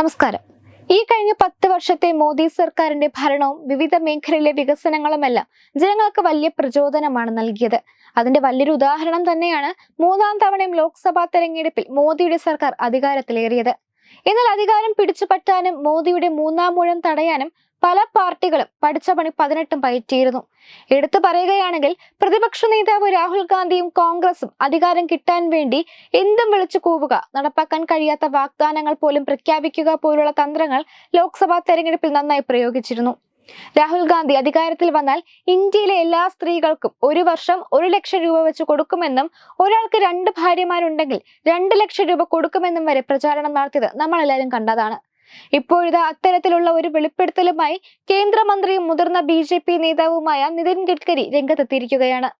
നമസ്കാരം. ഈ കഴിഞ്ഞ പത്ത് വർഷത്തെ മോദി സർക്കാരിന്റെ ഭരണവും വിവിധ മേഖലയിലെ വികസനങ്ങളുമെല്ലാം ജനങ്ങൾക്ക് വലിയ പ്രചോദനമാണ് നൽകിയത്. അതിന്റെ വലിയൊരു ഉദാഹരണം തന്നെയാണ് മൂന്നാം തവണയും ലോക്സഭാ തെരഞ്ഞെടുപ്പിൽ മോദിയുടെ സർക്കാർ അധികാരത്തിലേറിയത്. എന്നാൽ അധികാരം പിടിച്ചുപറ്റാനും മോദിയുടെ മൂന്നാം മൂഴം തടയാനും പല പാർട്ടികളും പഠിച്ച പണി പതിനെട്ടും പയറ്റിയിരുന്നു. എടുത്തു പറയുകയാണെങ്കിൽ പ്രതിപക്ഷ നേതാവ് രാഹുൽ ഗാന്ധിയും കോൺഗ്രസും അധികാരം കിട്ടാൻ വേണ്ടി എന്തും വിളിച്ചു കൂവുക നടപ്പാക്കാൻ കഴിയാത്ത വാഗ്ദാനങ്ങൾ പോലും പ്രഖ്യാപിക്കുക പോലുള്ള തന്ത്രങ്ങൾ ലോക്സഭാ തെരഞ്ഞെടുപ്പിൽ നന്നായി പ്രയോഗിച്ചിരുന്നു. രാഹുൽ ഗാന്ധി അധികാരത്തിൽ വന്നാൽ ഇന്ത്യയിലെ എല്ലാ സ്ത്രീകൾക്കും ഒരു വർഷം ഒരു ലക്ഷം രൂപ വെച്ച് കൊടുക്കുമെന്നും ഒരാൾക്ക് രണ്ട് ഭാര്യമാരുണ്ടെങ്കിൽ രണ്ട് ലക്ഷം രൂപ കൊടുക്കുമെന്നും വരെ പ്രചാരണം നടത്തിയത് നമ്മളെല്ലാവരും കണ്ടതാണ്. ഇപ്പോഴിതാ അത്തരത്തിലുള്ള ഒരു വെളിപ്പെടുത്തലുമായി കേന്ദ്രമന്ത്രിയും മുതിർന്ന ബി ജെ പി നേതാവുമായ നിതിൻ ഗഡ്കരി രംഗത്തെത്തിയിരിക്കുകയാണ്.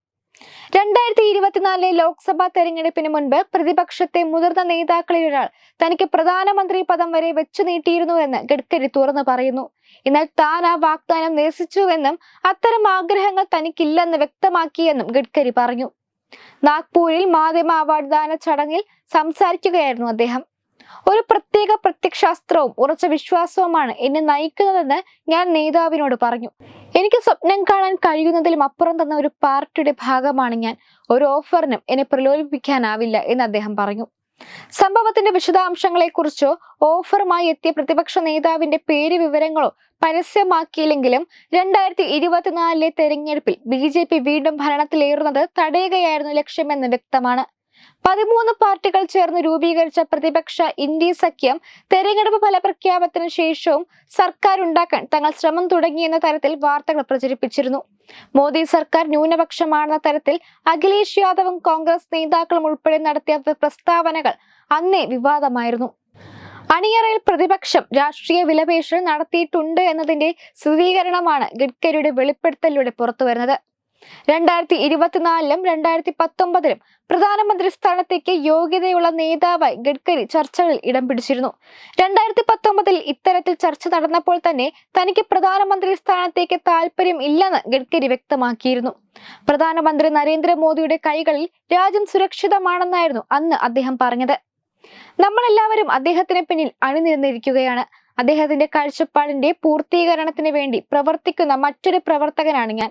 രണ്ടായിരത്തി ഇരുപത്തിനാലിലെ ലോക്സഭാ തെരഞ്ഞെടുപ്പിന് മുൻപ് പ്രതിപക്ഷത്തെ മുതിർന്ന നേതാക്കളിൽ ഒരാൾ തനിക്ക് പ്രധാനമന്ത്രി പദം വരെ വെച്ചു നീട്ടിയിരുന്നുവെന്ന് ഗഡ്കരി തുറന്നു പറയുന്നു. എന്നാൽ താൻ ആ വാഗ്ദാനം നിരസിച്ചുവെന്നും അത്തരം ആഗ്രഹങ്ങൾ തനിക്കില്ലെന്ന് വ്യക്തമാക്കിയെന്നും ഗഡ്കരി പറഞ്ഞു. നാഗ്പൂരിൽ മാധ്യമ അവാർഡ് ദാന ചടങ്ങിൽ സംസാരിക്കുകയായിരുന്നു അദ്ദേഹം. ഒരു പ്രത്യേക പ്രത്യക്ഷാസ്ത്രവും ഉറച്ച വിശ്വാസവുമാണ് എന്നെ നയിക്കുന്നതെന്ന് ഞാൻ നേതാവിനോട് പറഞ്ഞു. എനിക്ക് സ്വപ്നം കാണാൻ കഴിയുന്നതിലും അപ്പുറം തന്ന ഒരു പാർട്ടിയുടെ ഭാഗമാണ് ഞാൻ. ഒരു ഓഫറിനും എന്നെ പ്രലോഭിപ്പിക്കാനാവില്ല എന്ന് അദ്ദേഹം പറഞ്ഞു. സംഭവത്തിന്റെ വിശദാംശങ്ങളെക്കുറിച്ചോ ഓഫറുമായി എത്തിയ പ്രതിപക്ഷ നേതാവിന്റെ പേര് വിവരങ്ങളോ പരസ്യമാക്കിയില്ലെങ്കിലും രണ്ടായിരത്തി ഇരുപത്തിനാലിലെ തെരഞ്ഞെടുപ്പിൽ ബി ജെ പി വീണ്ടും ഭരണത്തിലേറുന്നത് തടയുകയായിരുന്നു ലക്ഷ്യമെന്ന് വ്യക്തമാണ്. പതിമൂന്ന് പാർട്ടികൾ ചേർന്ന് രൂപീകരിച്ച പ്രതിപക്ഷ ഇന്ത്യ സഖ്യം തെരഞ്ഞെടുപ്പ് ഫലപ്രഖ്യാപനത്തിന് ശേഷവും സർക്കാർ ഉണ്ടാക്കാൻ തങ്ങൾ ശ്രമം തുടങ്ങിയെന്ന തരത്തിൽ വാർത്തകൾ പ്രചരിപ്പിച്ചിരുന്നു. മോദി സർക്കാർ ന്യൂനപക്ഷമാണെന്ന തരത്തിൽ അഖിലേഷ് യാദവും കോൺഗ്രസ് നേതാക്കളും ഉൾപ്പെടെ നടത്തിയ പ്രസ്താവനകൾ അന്നേ വിവാദമായിരുന്നു. അണിയറയിൽ പ്രതിപക്ഷം രാഷ്ട്രീയ വിലപേശൽ നടത്തിയിട്ടുണ്ട് എന്നതിന്റെ സ്ഥിരീകരണമാണ് ഗഡ്കരിയുടെ വെളിപ്പെടുത്തലിലൂടെ പുറത്തുവരുന്നത്. രണ്ടായിരത്തി ഇരുപത്തിനാലിലും രണ്ടായിരത്തി പത്തൊമ്പതിലും പ്രധാനമന്ത്രി സ്ഥാനത്തേക്ക് യോഗ്യതയുള്ള നേതാവായി ഗഡ്കരി ചർച്ചകളിൽ ഇടം പിടിച്ചിരുന്നു. രണ്ടായിരത്തി പത്തൊമ്പതിൽ ഇത്തരത്തിൽ ചർച്ച നടന്നപ്പോൾ തന്നെ തനിക്ക് പ്രധാനമന്ത്രി സ്ഥാനത്തേക്ക് താല്പര്യം ഇല്ലെന്ന് ഗഡ്കരി വ്യക്തമാക്കിയിരുന്നു. പ്രധാനമന്ത്രി നരേന്ദ്രമോദിയുടെ കൈകളിൽ രാജ്യം സുരക്ഷിതമാണെന്നായിരുന്നു അന്ന് അദ്ദേഹം പറഞ്ഞത്. നമ്മളെല്ലാവരും അദ്ദേഹത്തിന് പിന്നിൽ അണിനിരന്നിരിക്കുകയാണ്. അദ്ദേഹത്തിന്റെ കാഴ്ചപ്പാടിന്റെ പൂർത്തീകരണത്തിന് വേണ്ടി പ്രവർത്തിക്കുന്ന മറ്റൊരു പ്രവർത്തകനാണ് ഞാൻ.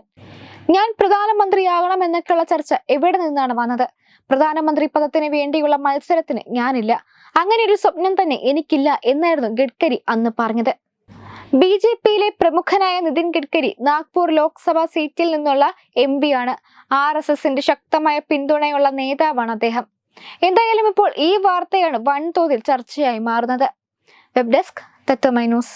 ഞാൻ പ്രധാനമന്ത്രിയാകണം എന്നൊക്കെയുള്ള ചർച്ച എവിടെ നിന്നാണ് വന്നത്? പ്രധാനമന്ത്രി പദത്തിന് വേണ്ടിയുള്ള മത്സരത്തിന് ഞാനില്ല. അങ്ങനെ ഒരു സ്വപ്നം തന്നെ എനിക്കില്ല എന്നായിരുന്നു ഗഡ്കരി അന്ന് പറഞ്ഞത്. ബി ജെ പിയിലെ പ്രമുഖനായ നിതിൻ ഗഡ്കരി നാഗ്പൂർ ലോക്സഭാ സീറ്റിൽ നിന്നുള്ള എം ആണ്. ആർ എസ് എസിന്റെ ശക്തമായ പിന്തുണയുള്ള നേതാവാണ് അദ്ദേഹം. എന്തായാലും ഇപ്പോൾ ഈ വാർത്തയാണ് വൻതോതിൽ ചർച്ചയായി മാറുന്നത്. Web desk Tathwamayi news.